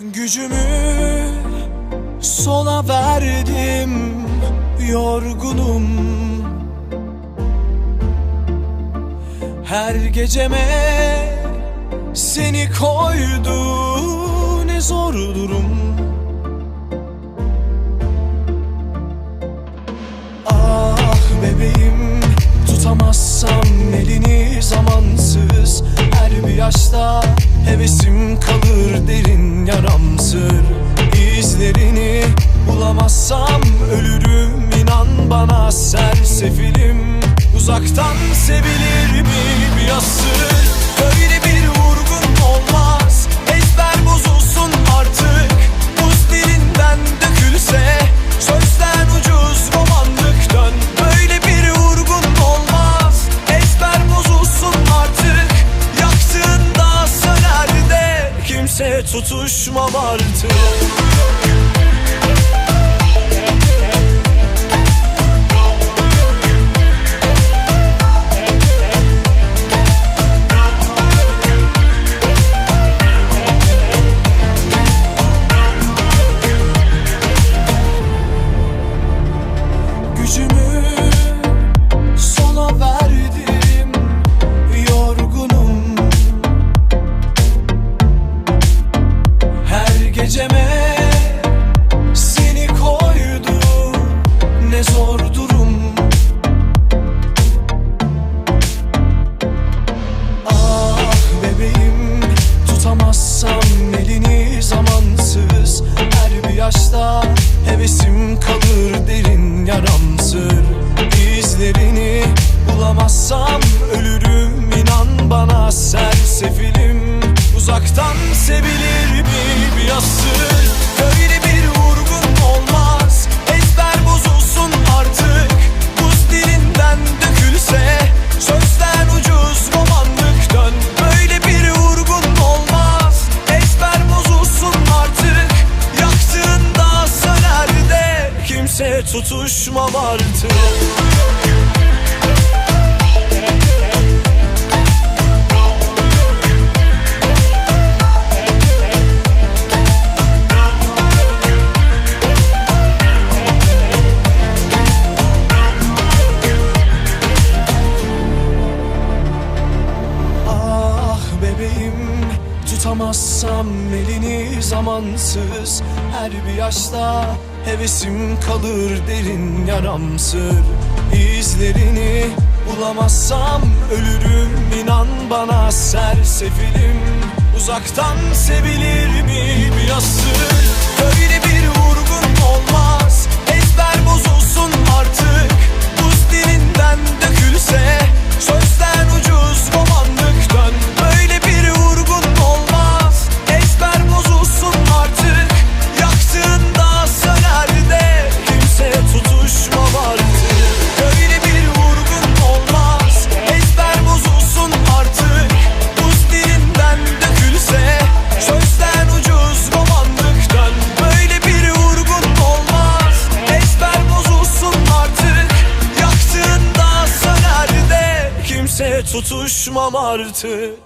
Gücümü sona verdim yorgunum. Her geceme seni koydu ne zor durum. Ah bebeğim tutamazsam elini zamansız Her bir yaşta hevesim kalır derin yaramsır. İzlerini bulamazsam ölürüm inan bana sersefilim. Uzaktan sevilir mi bir asır. Böyle bir vurgun olmaz Ezber bozulsun tutuşmam artık tutamazsam elini zamansız. Her bir yaşta hevesim kalır derin yaramsır. İzlerini bulamazsam ölürüm inan bana sersefilim. Uzaktan sevilir mi bir asır Kimse tutuşmam artık tutamazsam elini zamansız. Her bir yaşta hevesim kalır derin yaramsır. İzlerini bulamazsam ölürüm inan bana sersefilim. Uzaktan sevilir mi bir asır Kimse tutuşmam artık